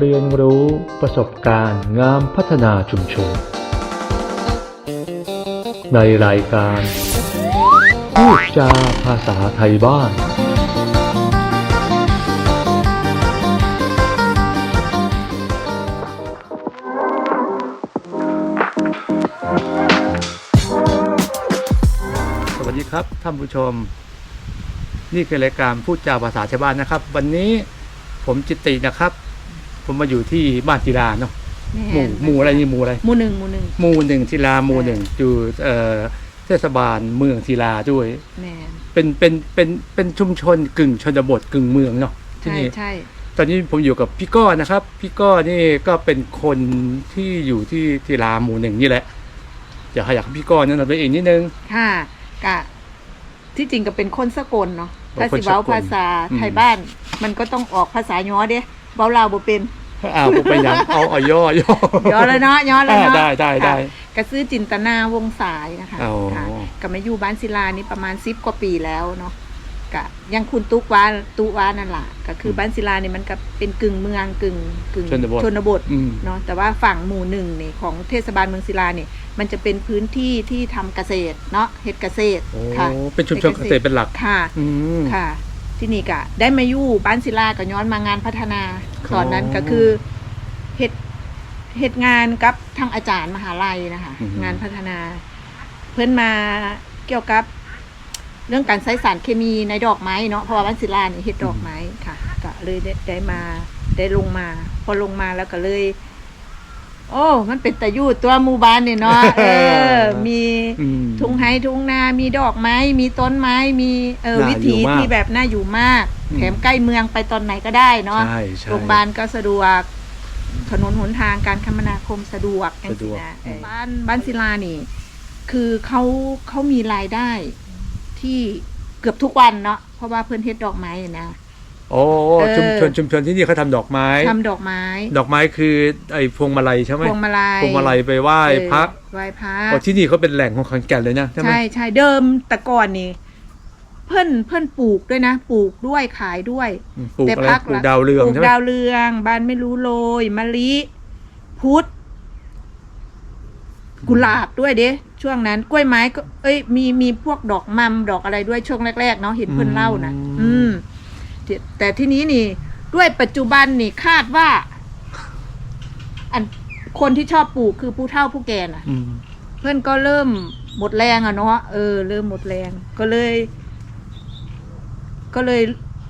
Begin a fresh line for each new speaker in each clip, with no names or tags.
เรียนรู้ประสบการณ์งามพัฒนาชุมชน ในรายการพูดจาภาษาไทยบ้าน สวัสดีครับท่านผู้ชม นี่คือรายการพูดจาภาษาชาวบ้านนะครับ วันนี้ผมจิตตินะครับ ผมมาอยู่ที่บ้านศิลาเนาะหมู่หมู่อะไรนี่หมู่อะไร
หมู่หนึ่งหมู่หนึ่ง
หมู่หนึ่งศิลาหมู่หนึ่งอยู่เอ่อเทศบาลเมืองศิลาด้วย
แม่น
เป็นเป็นเป็นเป็นชุมชนกึ่งชนบทกึ่งเมืองเนาะที่
ใช่
นี่
ใช่
ตอนนี้ผมอยู่กับพี่ก้อนะครับ พี่ก้อนี่ก็เป็นคนที่อยู่ที่ศิลาหมู่หนึ่งนี่แหละอยากให้อยากให้พี่ก้อแนะนำตัวเองนิดนึง
ค่ะกะที่จริงก็เป็นคนสกลเนาะ
เป็น
ถ้า
คน
สิเว้า
สกล
ภาษา
อืม
ไทยบ้าน มันก็ต้องออกภาษาย้อเด้ เว้าลาวบ่เป็น
อ้าวผมไปยังเอาเอาย่อย่อ
ย้อแล้วเนาะย้อแล้วเนาะ
อ่าได้ได้ได้
ค่ะกระซื้อจินตนาวงสายนะคะ
อ๋อ
ค่ะก็มาอยู่บ้านศิลานี่ประมาณ10กว่าปีแล้วเนาะกะยังคุณตุกวาตุวานั่นล่ะก็คือบ้านศิลานี่มันก็เป็นกึ่งเมืองกึ่งกึ่ง
ชนบท
ชนบท
อืม
เนาะแต่ว่าฝั่งหมู่หนึ่งนี่ของเทศบาลเมืองศิลาเนี่ยมันจะเป็นพื้นที่ที่ทำเกษตรเนาะเฮ็ดเกษตร
โอ้
ค่ะ
เป็นชุมชนเกษตรเป็นหลัก
ค่ะ
อืม
ค่ะ ที่นี่ก็ได้มาอยู่บ้านศิลาก็ย้อนมางานพัฒนา
ครับ
ตอนนั้นก็คือเฮ็ดเฮ็ดงานกับทางอาจารย์มหาลัยนะคะ
อืม
งานพัฒนา เพื่อนมาเกี่ยวกับ เรื่องการใช้สารเคมีในดอกไม้เนาะเพราะว่าบ้านศิลาเนี่ยเฮ็ดดอกไม้ค่ะ ก็เลยได้ได้มาได้ลงมา พอลงมาแล้วก็เลย โอ้ มันเป็นตะยูตัวหมู่บ้านเนี่ยเนาะเออ มี
อืม
ทุ่งไฮทุ่งนา มีดอกไม้ มีต้นไม้ มีเออ
น่า
วิถี
อยู่มาก
ที่แบบน่าอยู่มาก
อืม
แถมใกล้เมืองไปตอนไหนก็ได้เนาะ
ใช่ใช่
โรงพยาบาลก็สะดวก ถนนหนทางการคมนาคมสะดวกจัง
สะด
ซี้
วก
นะเออบ้านบ้านศิลานี่ คือเขาเขามีรายได้ที่เกือบทุกวันเนาะเพราะว่าเพื่อนเฮ็ดดอกไม้อะนะ
โอ้
เออ
ชุมชนชุมชนที่นี่เขาทำดอกไม้
ทำดอกไม้
ดอกไม้คือไอ้พวงมาลัยใช่ไหม
พวงมาลัย
พวงมาลัยไปไหว้พระ
เออไหว้พระ
โอ้ที่นี่เขาเป็นแหล่งของขอนแก่นเลยนะใช่ไหม
ใช่ใช่เดิมแต่ก่อนนี่ เพื่อนเพื่อนปลูกด้วยนะ ปลูกด้วยขายด้วย
อืมปลูก
แต่
อะไร
พัก
ปลูก
ละ
ดาวเรือง
ปลูก
ใช่ไหม
ดาวเรืองบ้านไม่รู้โรยมะลิ พุทธกุหลาบด้วยเด้ช่วงนั้น กล้วยไม้ก็ เอ้ยมีมีพวกดอกมัมดอกอะไรด้วยช่วงแรกๆเนาะเห็นเพื่อนเล่านะอืม แต่แต่ที่นี้นี่ด้วยปัจจุบันนี่คาดว่า อันคนที่ชอบปลูกคือผู้เฒ่าผู้แก่น่ะ
อืม
เพื่อนก็เริ่มหมดแรงอะเนาะเออ เริ่มหมดแรง ก็เลย ก็เลย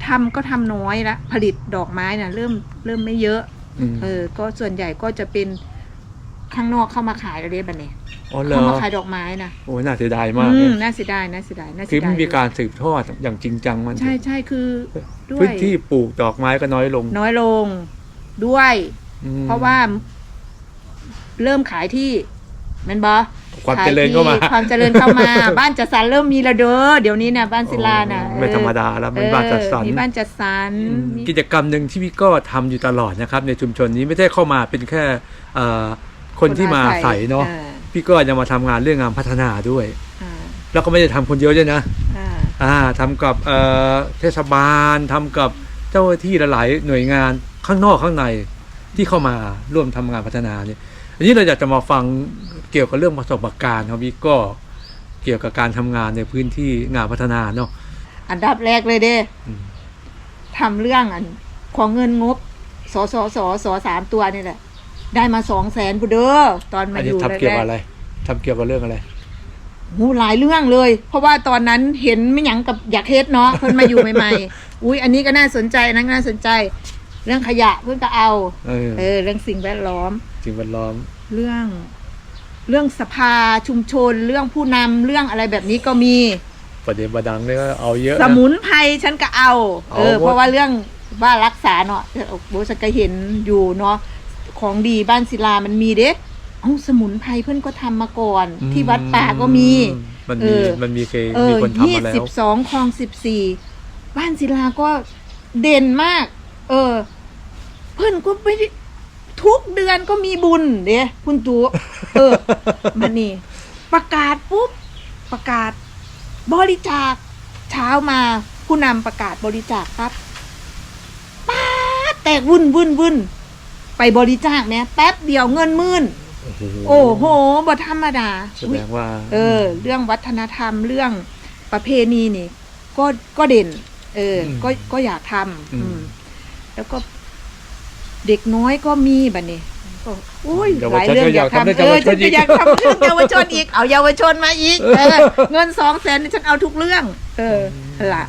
ทำก็ทำน้อยละผลิตดอกไม้น่ะ เริ่มเริ่มไม่เยอะ
อืม
เออ ก็ส่วนใหญ่ก็จะเป็น ข้างนอกเข้ามาขายอะไรแบบนี้
อ๋อเหรอ
เข้ามาขายดอกไม้นะ
โอ้ยน่าเสียดายมาก
อื
เล
ม
ย
น่าเสียดายน่าเสียดายน่าเสี
คือย
ดาย
ไม่มีการสืบทอดอย่างจริงจังมัน
ใช่ใช่คือด้ว
พื้น
ย
ที่ปลูกดอกไม้ก็น้อยลง
น้อยลงด้วย
อืม
เพราะว่าเริ่มขายที่แมันบอ
ความเจริญเข้ามา
ขยที่ความเจริญเข้ามา บ้านจัดสรรเริ่มมีและเด้อเดี๋ยวนี้นะบ้านศิลานะ
โอ้ไม่ธรรมดาแล้วมันบ้านจัดสรร
เออมีบ้านจัดสรร
อืม
มี
กิจกรรมหนึ่งที่พี่ก็ทำอยู่ตลอดนะครับในชุมชนนี้ไม่ได้เข้ามาเป็นแค่เอ่อ คนที่มาอาศัยเนาะ
อ่
พี่ก็ยังมาทำงานเรื่องงานพัฒนาด้วย
อ่า
แล้วก็ไม่ได้ทำคนเดียวด้วยนะ
อ่า
อ่าทำกับเอ่อเทศบาลทำกับเจ้าหน้าที่หลายๆหน่วยงานข้างนอกข้างในที่เข้ามาร่วมทำงานพัฒนาเนี่ยอันนี้เราอยากจะมาฟังเกี่ยวกับเรื่องประสบการณ์ครับพี่ก็เกี่ยวกับการทำงานในพื้นที่งานพัฒนาเนาะ
อันดับแรกเลยเด้
อืม
ทำเรื่องอันของเงินงบสสสสสามตัวนี่แหละ ได้มาสองแสนบุเด้อตอนมา
อัน
อ
นี้
ยู่
ทำเกี่ยวกับ
แร
อะไรทำเกี่ยวกับเรื่องอะไร
ๆหูหลายเรื่องเลย เพราะว่าตอนนั้นเห็นไม่หยังกับอยากเฮ็ดเนาะเพิ่นมาอยู่ใหม่ๆอุ้ยอันนี้ก็น่าสนใจอันนั้นก็น่าสนใจ เรื่องขยะเพิ่นก็เอา
เออ
เออเรื่องสิ่งแวดล้อม
สิ่งแวดล้อม
เรื่อง เรื่องสภาชุมชน เรื่องผู้นำเรื่องอะไรแบบนี้ก็มี
ประเด็นประดังเนี่ยก็เอาเยอะ
ส
นะ
มุนไพรฉันก็เอา
เอา
เออ
หมด
เพราะว่าเรื่องว่ารักษาเนาะโอ้โหฉันก็เห็นอยู่เนาะ ของดีบ้านศิลามันมีเด้เอ้าสมุนไพรเพื่อนก็ทำมาก่อน ที่วัดป่าก็มี
มัน
เอ
มี
อ
มันมีเคย
เอ
มี
อ
คนทำ
ยี่
มาแล้
สิ
ว
บสองคลองสิบสี่บ้านศิลาก็เด่นมาก เออ เพื่อนก็ไม่ได้ทุกเดือนก็มีบุญเด้คุณตูเออมันนี่ ประกาศปุ๊บ ประกาศบริจาคเช้ามาผู้นำประกาศบริจาคครับป้าดแตกวุ่นวุ่นวุ่น ไปบริจาคเนี่ยแป๊บเดียวเงินหมื่น
โอ้โห
โอ้โหบ่ธรรมดา
แสดงว่า
เออ เรื่องวัฒนธรรมเรื่องประเพณีนี่ ก็ก็เด่น เออ ก็ก็อยากทำอืม แล้วก็เด็กน้อยก็มีบัดนี้ก็โอ้ยหลายเรื่องอยากทำเออฉันก็อยากทำเรื่องเยาวชนอีก เอาเยาวชนมาอีกเออเงินสองแสนฉันเอาทุกเรื่อง เออล่ะ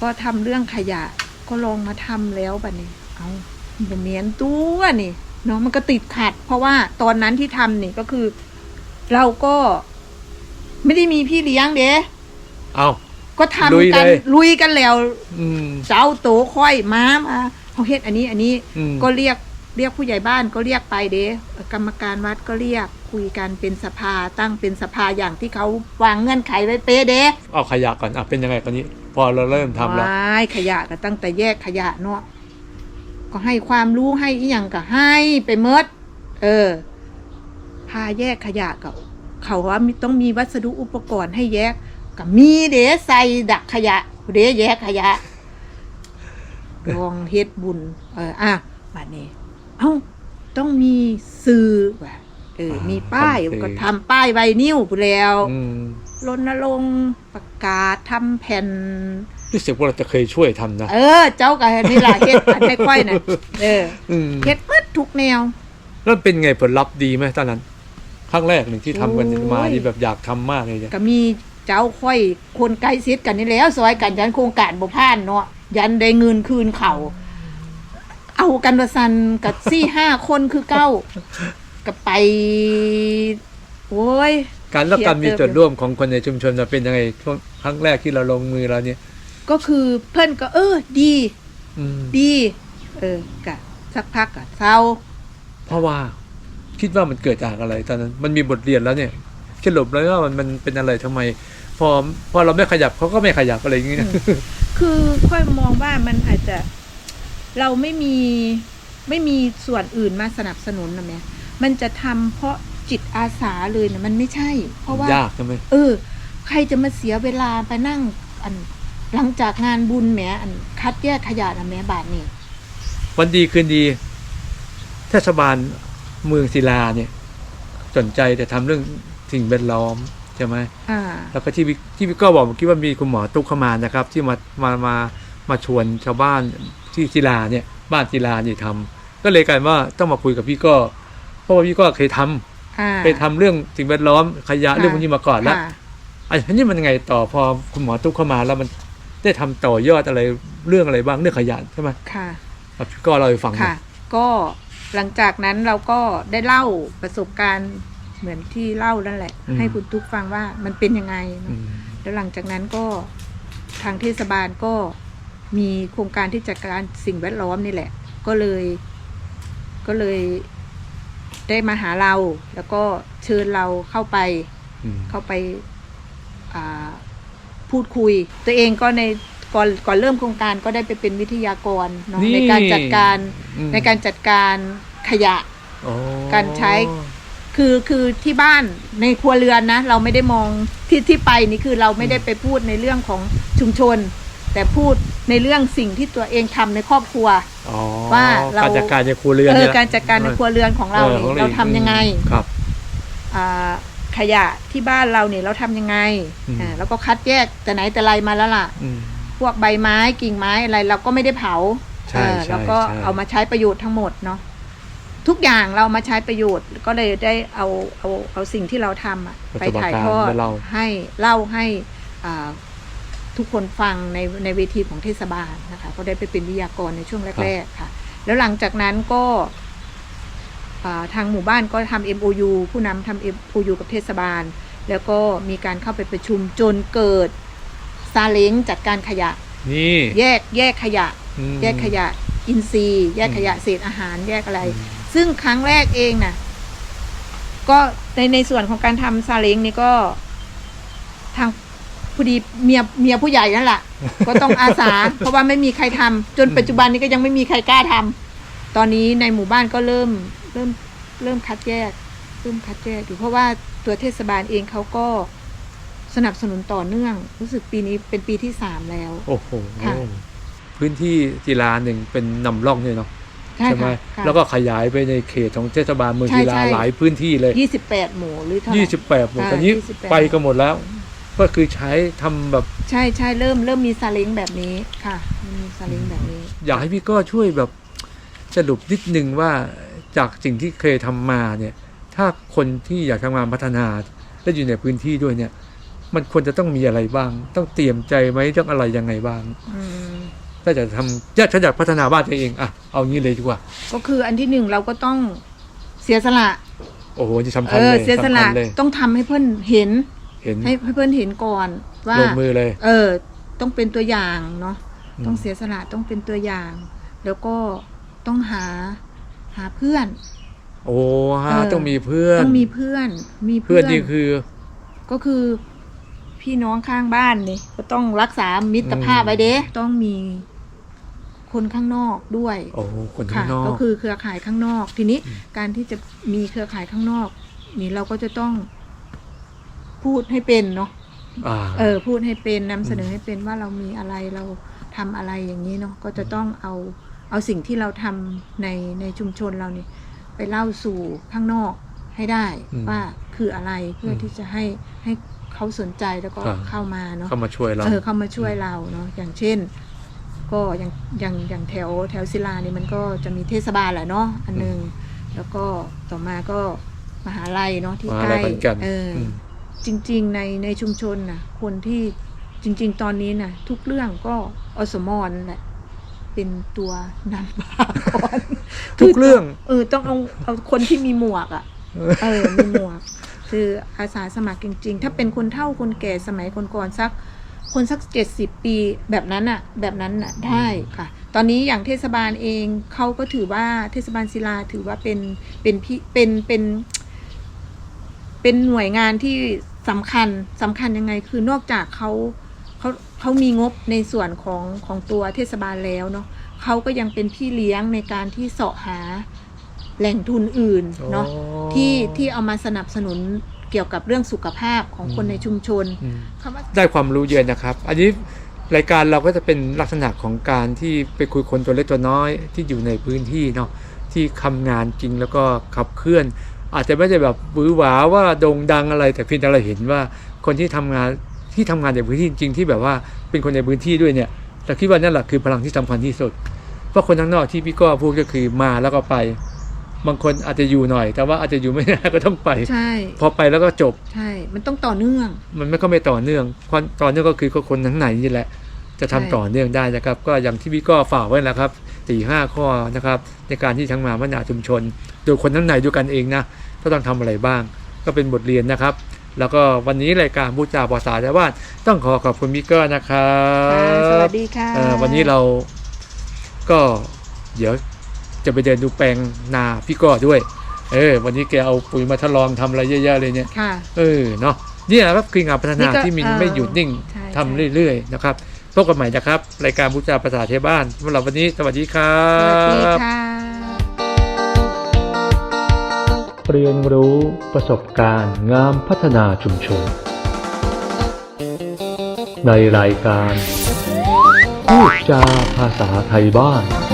ก็ทำเรื่องขยะ ก็ลองมาทำแล้วบัดนี้ เอาบ่ เมียนตัวนี่เนาะมันก็ติดขัด เพราะว่าตอนนั้นที่ทำนี่ก็คือ เราก็ ไม่ได้มีพี่เลี้ยงเด้
เอา
ก็ทำ
ลุย
กัน
เลย
ลุยกันแล้ว
อืม
เจ้าโตค่อยมามาเขาเฮ็ดอันนี้อันนี้
อืม
ก็เรียกเรียกผู้ใหญ่บ้านก็เรียกไปเด้กรรมการวัดก็เรียกคุยกันเป็นสภาตั้งเป็นสภาอย่างที่เขาวางเงื่อนไขไว้เป๊ะเด้
เอาขยะก่อนอะเป็นยังไงตอนนี้ พอเราเริ่มทำแล้ว
ว้ายขยะก็ตั้งแต่แยกขยะเนาะ ก็ให้ความรู้ให้อีหยังก็ให้ไปเมดเออ พาแยกขยะก็เขาว่ามีต้องมีวัสดุอุปกรณ์ให้แยกก็มีเด้ใส่ดักขยะเด้แยกขยะลองเฮ็ดบุญ เอออะบัดนี้ เอ้าต้องมีสื่อว่ะเออ
อ่ามี
มีป้าย
ทำสื่อ
ก็ทำป้ายไวนิ้วไปแล้ว
อืม
รณรงค์ประกาศทำแผ่น
รู้สึกว่าเราจะเคยช่วยทำนะ
เออ เจ้ากับนี่ล่ะเฮ็ดอันไม่ค่อยน่ะเออ
อืม
เฮ็ดหมัดทุกแนว
แล้วเป็นไงผลลัพธ์ดีไหมตอนนั้นครั้งแรกหนึ่งที่ทำกัน
โอ้ย
มานี่แบบอยากทำมากเลยเนี่ย
ก็มีเจ้าค่อยคนใกล้ชิดกันนี่แล้วซอยกันยันโครงการบ่ผ่านเนาะยันได้เงินคืนเขาเอากันว่าซันกับสี่ห้าคนคือเก้าก็ไปโอ้ย
การแล้วการ
เทียบ
มีส่วนร่วมของคนในชุมชนจะเป็นยังไงช่วงครั้งแรกที่เราลงมือเราเนี่ย
ก็คือเพื่อนก็ เออ ดี
อืม
ดี เออกะสักพักกะเศร้า
เพราะว่าคิดว่ามันเกิดจากอะไรตอนนั้นมันมีบทเรียนแล้วเนี่ยสรุปแล้วว่ามันมันเป็นอะไรทำไม พอพอเราไม่ขยับเขาก็ไม่ขยับอะไรอย่างเงี้ย
คือค่อยมองว่ามันอาจจะเราไม่มีไม่มีส่วนอื่นมาสนับสนุนนะแม่มันจะทำเพราะจิตอาสาเลยนะมันไม่ใช่ เพราะว่า
ยากใช่ไหม
เออ ใครจะมาเสียเวลาไปนั่งอัน หลังจากงานบุญแหมอันคัดแยกขยะนะแหม่บาทนี่
วันดีคืนดี เทศบาลเมืองศิลาเนี่ย สนใจแต่ทำเรื่องสิ่งแวดล้อมใช่ไหม
อ่า
แล้วก็ที่พี่ที่พี่ก็บอกเมื่อกี้ว่ามีคุณหมอตุ๊กเข้ามานะครับ ที่มามามามาชวนชาวบ้านที่ศิลาเนี่ย บ้านศิลาเนี่ยทำก็เลยกลายว่าต้องมาคุยกับพี่ก็เพราะว่าพี่ก็เคยทำ
อ่า
เคยทำเรื่องสิ่งแวดล้อมขยะ
ค่ะ
เรื่องพวกนี้มาก่อนแล้ว
ค่ะ
อันนี้มันยังไงต่อพอคุณหมอตุ๊กเข้ามาแล้วมัน ได้ทำต่อยอดอะไรเรื่องอะไรบ้างเรื่องขยะใช่ไหม
ค่ะ
อะพี่ก็เราให้ฟังหน่
ค่ะ
อย
ก็หลังจากนั้นเราก็ได้เล่าประสบการณ์เหมือนที่เล่านั่นแหละ ให้คุณตุ๊กฟังว่ามันเป็นยังไงเน
อื
อะ
ม
แล้วหลังจากนั้นก็ทางเทศบาลก็มีโครงการที่จัดการสิ่งแวดล้อมนี่แหละ ก็เลย ก็เลยได้มาหาเรา แล้วก็เชิญเราเข้าไป
อืม
เข้าไปอ่า พูดคุย ตัวเองก็ในก่อนก่อนเริ่มโครงการก็ได้ไปเป็นวิทยากรเนาะในการจัดการ
อืม
ในการจัดการขยะ
อ๋อ
การใช้ คือคือที่บ้านในครัวเรือนนะ เราไม่ได้มองที่ที่ไปนี่คือเราไม่ได้ไปพูดในเรื่องของชุมชน แต่พูดในเรื่องสิ่งที่ตัวเองทำในครอบครัว
อ๋อ
ว่าเรา
การจัดการในครัวเรือน
เอ
เนี่
อยการจัดการในครัวเรือนของเรา
ออ
เนี่ย
ของ
เราทำยังไง
ครับ
อ่า ขยะที่บ้านเราเนี่ยเราทำยังไง
อืม
อ่าแล้วก็คัดแยกแต่ไหนแต่ไรมาแล้วล่ะ
อืม
พวกใบไม้กิ่งไม้อะไรเราก็ไม่ได้เผา
ใช่
เออ
ใช่
แล้วก็
ใช่
เอามาใช้ประโยชน์ทั้งหมดเนาะทุกอย่างเรามาใช้ประโยชน์ก็เลยได้เอาเอาเอาสิ่งที่เราทำอะไปถ่ายทอด
ประสบการณ์ไปเล่า
ให้เล่าให้อ่าทุกคนฟังในในเวทีของเทศบาลนะคะก็ได้ไปเป็นวิทยากรในช่วงแรก ๆ ค่ะ แล้วหลังจากนั้นก็อ่า ทางหมู่บ้านก็ทำ MOU ผู้นำทำ MOU กับเทศบาล แล้วก็มีการเข้าไปประชุมจนเกิดซาเล้งจัดการขยะ
นี่
แยกแยกขยะ
อืม
แยกขยะอินทรีย์แยกขยะเศษอาหารแยกอะไร ซึ่งครั้งแรกเองน่ะ ก็ในในส่วนของการทำซาเล้งนี่ก็ทางพอดีเมียเมียผู้ใหญ่นั่นแหละก็ต้องอาสา เพราะว่าไม่มีใครทำจนปัจจุบันนี้ก็ยังไม่มีใครกล้าทำตอนนี้ในหมู่บ้านก็เริ่ม เริ่มเริ่มคัดแยกเริ่มคัดแยกอยู่เพราะว่าตัวเทศบาลเองเขาก็สนับสนุนต่อเนื่อง รู้สึกปีนี้เป็นปีที่สามแล้ว
โอ้โห
ค่ะ
พื้นที่กีฬาหนึ่งเป็นนำร่องเนี่ยเนาะ
ใช่
ใช่ไหม
ค่ะค่ะ
แล้วก็ขยายไปในเขตของเทศบาลเมือง
ใช่
ศิลา
ใช่
หลายพื้นที่เลย
ยี่สิบแปดหมู่หรือเท่าไหร่
28หมู่
อ่า
ตอนนี้
28
ไปกันหมดแล้ว ก็คือใช้ทำแบบ
ใช่ใช่เริ่มเริ่มมีซาเล้งแบบนี้ค่ะมีซาเล้งแบบนี้
อยากให้พี่ก็ช่วยแบบสรุปนิดนึงว่า จากสิ่งที่เคยทำมาเนี่ยถ้าคนที่อยากทำงานพัฒนาและอยู่ในพื้นที่ด้วยเนี่ย มันควรจะต้องมีอะไรบ้าง ต้องเตรียมใจไหมต้องอะไรยังไงบ้าง
อืม
ถ้าจะทำถ้าอยากพัฒนาบ้านตัวเองอะเอางี้เลยดีกว่า
ก็คืออันที่หนึ่งเราก็ต้องเสียสละ
โอ้โหที่สำคั
เอ
ญ
อ
เลย
เสียส
สำ
ละ
คัญเลย
ต้องทำให้เพื่อนเห็น
เห็น
ให้ให้เพื่อนเห็นก่อนว่า
ลงมือเลย
เออ ต้องเป็นตัวอย่างเนาะ
อืม
ต้องเสียสละต้องเป็นตัวอย่าง แล้วก็ต้องหาหาเพื่อน
โอ้ฮะ
เออ
ต้องมีเพื่อน
ต้องมีเพื่อน มี
เพื่อนนี่คือ
ก็คือพี่น้องข้างบ้านนี่ก็ต้องรักษามิตรภาพ
อืม
ไว้เด้ต้องมีคนข้างนอกด้วย
โอ้คนข้า
ค่ะ
งนอก
ก็คือเครือข่ายข้างนอก ทีนี้
อืม
การที่จะมีเครือข่ายข้างนอก นี่เราก็จะต้องพูดให้เป็นเนาะ
อ่า
เออ พูดให้เป็นนำเสนอให้เป็นว่าเรามีอะไรเราทำอะไรอย่างนี้เนาะก็จะต้องเอา เอาสิ่งที่เราทำในในชุมชนเรานี่ไปเล่าสู่ข้างนอกให้ได้
อืม
ว่าคืออะไรเพื่ออ
ม
ที่จะให้ให้เขาสนใจแล้วก็
ครับ
เข้ามาเนาะ
เข้ามาช่วยเรา
เออเข้ามาช่วยเราเนาะอย่างเช่น ก็อย่างอย่างอย่างแถวแถวศิลานี่มันก็จะมีเทศบาลแหละเนาะอันหนึ่งแล้วก็ต่อมาก็มหาลัยเนาะที่
ม
ใก
หาลั
ล้
ยขอนแก่น
เอออ
ม
จริง ๆ ในในชุมชนน่ะคนที่จริง ๆ ตอนนี้น่ะทุกเรื่องก็อสมอนแหละ เป็นตัวนำพาก่อน
ทุกเรื่อง
เออ ต้องเอาเอาคนที่มีหมวกอะ เออ มีหมวก คืออาสาสมัครจริง ๆ ถ้าเป็นคนเฒ่าคนแก่สมัยก่อนๆสัก คนสักเจ็ดสิบปีแบบนั้นอะแบบนั้นอะได้ค่ะ ตอนนี้อย่างเทศบาลเองเขาก็ถือว่าเทศบาลศิลาถือว่าเป็นเป็นพี่เป็นเป็นเป็นหน่วยงานที่สำคัญสำคัญยังไงคือนอกจากเขา เขาเขามีงบในส่วนของของตัวเทศบาลแล้วเนาะเขาก็ยังเป็นพี่เลี้ยงในการที่เสาะหาแหล่งทุนอื่นเนาะ
อ๋อ
ที่ที่เอามาสนับสนุนเกี่ยวกับเรื่องสุขภาพของคน
อืม
ในชุมชน
อืม
คำว่า
ได้ความรู้เยอะนะครับ อันนี้รายการเราก็จะเป็นลักษณะของการที่ไปคุยคนตัวเล็กตัวน้อยที่อยู่ในพื้นที่เนาะที่ทำงานจริงแล้วก็ขับเคลื่อน อาจจะไม่ได้แบบหวือหวาว่าโด่งดังอะไร แต่เพียงแต่เราเห็นว่าคนที่ทำงาน ที่ทำงานในพื้นที่จริงๆที่แบบว่าเป็นคนในพื้นที่ด้วยเนี่ยแต่คิดว่านั่นแหละคือพลังที่สำคัญที่สุด เพราะคนข้างนอกที่พี่ก็พูดก็คือมาแล้วก็ไป บางคนอาจจะอยู่หน่อย แต่ว่าอาจจะอยู่ไม่นานก็ต้องไป
ใช่
พอไปแล้วก็จบ
ใช่มันต้องต่อเนื่อง
มันไม่ก็ไม่ต่อเนื่องความต่อเนื่องก็คือคนทั้งไหนนี่แหละ จะทำ
ใช่
ต่อเนื่องได้นะครับ ก็อย่างที่พี่ก็ฝากไว้แหล้วครับสี่ห้าข้อนะครับ ในการที่ทั้งมาพัฒนาชุมชน โดยคนทั้งในด้วยกันเองนะก็ต้องทำอะไรบ้าง ก็เป็นบทเรียนนะครับ แล้วก็วันนี้รายการบูจาภาษาชาวบ้านต้องขอขอบคุณพี่เกอร์นะครั
ค่ะ
บ
สวัสดีค่ะ
เอ่อวันนี้เราก็เดี๋ยวจะไปเดินดูแปลงนาพี่ก็ด้วย เออ วันนี้แกเอาปุ๋ยมาทดลองทำอะไรเยอะๆเลยเนี่ย
ค่ะ
เออเนาะเนี่ยครับคืองานพัฒ
นี่
นา
ก็
ที่มัน
เอ่อ
ไม่หยุดนิ่ง
ใช่
ทำ
ใช่
เรื่อยๆนะครับพบกันใหม่นะครับ รายการบูจาภาษาเทบ้านสำหรับวันนี้ สวัสดีครั
สวัสดี
บ
ค่ะ
เรียนรู้ประสบการณ์งามพัฒนาชุมชน ในรายการพูดจาภาษาไทยบ้าน